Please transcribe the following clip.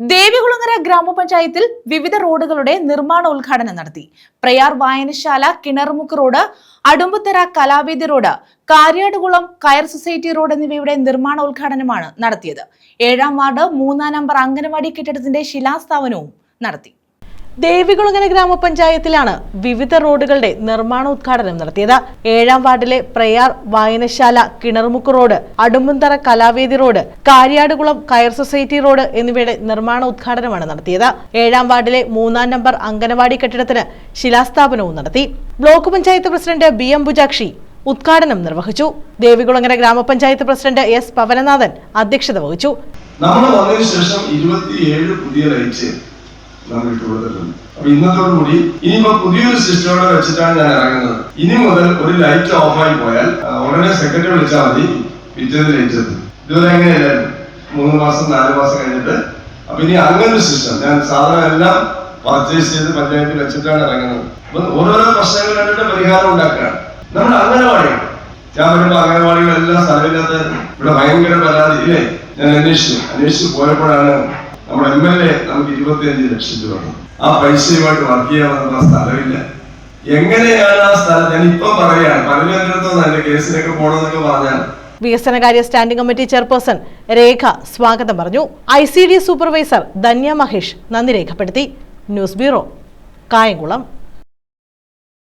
ദേവികുളങ്ങര ഗ്രാമപഞ്ചായത്തിൽ വിവിധ റോഡുകളുടെ നിർമ്മാണ ഉദ്ഘാടനം നടത്തി. പ്രയാർ വായനശാല കിണർമുക്ക് റോഡ് അടുമ്പത്തറ കലാവേദി റോഡ് കാര്യാടുകുളം കയർ സൊസൈറ്റി റോഡ് എന്നിവയുടെ നിർമ്മാണ ഉദ്ഘാടനമാണ് നടത്തിയത്. ഏഴാം വാർഡ് മൂന്നാം നമ്പർ അംഗനവാടി കെട്ടിടത്തിന്റെ ശിലാസ്ഥാപനവും നടത്തി. ദേവികുളങ്ങര ഗ്രാമപഞ്ചായത്തിലാണ് വിവിധ റോഡുകളുടെ നിർമ്മാണോദ്ഘാടനം നടത്തിയത്. ഏഴാം വാർഡിലെ പ്രയാർ വായനശാല കിണർമുക്ക് റോഡ് അടുമ്പുന്തറ കലാവേദി റോഡ് കാര്യാടുകുളം കയർ സൊസൈറ്റി റോഡ് എന്നിവയുടെ നിർമ്മാണോദ്ഘാടനമാണ് നടത്തിയത്. ഏഴാം വാർഡിലെ മൂന്നാം നമ്പർ അംഗനവാടി കെട്ടിടത്തിന് ശിലാസ്ഥാപനവും നടത്തി. Block panchayat president B M Bujakshi ഉദ്ഘാടനം നിർവഹിച്ചു. ദേവികുളങ്ങര ഗ്രാമപഞ്ചായത്ത് പ്രസിഡന്റ് എസ് പവനനാഥൻ അധ്യക്ഷത വഹിച്ചു. നമ്മൾ വന്നതിന് ശേഷം ഇരുപത്തിയേഴ് പുതിയ നമ്മൾ കൊടുത്തിട്ടുണ്ട് അപ്പൊ ഇന്നത്തോടുകൂടി ഇനിയിപ്പോ പുതിയൊരു സിസ്റ്റോടെ വെച്ചിട്ടാണ് ഞാൻ ഇറങ്ങുന്നത്. ഇനി മുതൽ ഒരു ലൈറ്റ് ഓഫ് ആയി പോയാൽ ഉടനെ സെക്രട്ടറി വിളിച്ചാൽ മതി. പിറ്റേത് ലൈറ്റ് എത്തും ഇതുവരെ എങ്ങനെയല്ലായിരുന്നു മൂന്ന് മാസം നാല് മാസം കഴിഞ്ഞിട്ട്. അപ്പൊ ഇനി അങ്ങനെ ഒരു സിസ്റ്റം ഞാൻ സാധനം എല്ലാം പർച്ചേസ് ചെയ്ത് പഞ്ചായത്തിൽ വെച്ചിട്ടാണ് ഇറങ്ങുന്നത്. അപ്പൊ ഓരോരോ പ്രശ്നങ്ങൾ കണ്ടിട്ട് പരിഹാരം ഉണ്ടാക്കുകയാണ് നമ്മുടെ അംഗനവാടികൾ ഞാൻ വരുമ്പോ അംഗനവാടികളെല്ലാം സ്ഥലത്ത് ഇവിടെ ഭയങ്കര പരാതി ഇല്ലേ? ഞാൻ അന്വേഷിച്ചു. അന്വേഷിച്ച് പോയപ്പോഴാണ് നമ്മുടെ എം എൽ എ നമുക്ക് ഇരുപത്തിയഞ്ച് ലക്ഷം രൂപ. ആ പൈസയുമായിട്ട് വർക്ക് ചെയ്യാൻ വന്ന സ്ഥലമില്ല. എങ്ങനെയാണ് ആ സ്ഥലം? ഞാൻ ഇപ്പൊ പറയാണ് പതിനഞ്ചിടത്തൊന്നും എന്റെ കേസിനൊക്കെ പോണെന്നൊക്കെ പറഞ്ഞാൽ. വികസനകാര്യ സ്റ്റാൻഡിംഗ് കമ്മിറ്റി ചെയർപേഴ്സൺ രേഖ സ്വാഗതം പറഞ്ഞു. I C D supervisor Dhanya Mahesh നന്ദി രേഖപ്പെടുത്തി. News bureau Kayamkulam.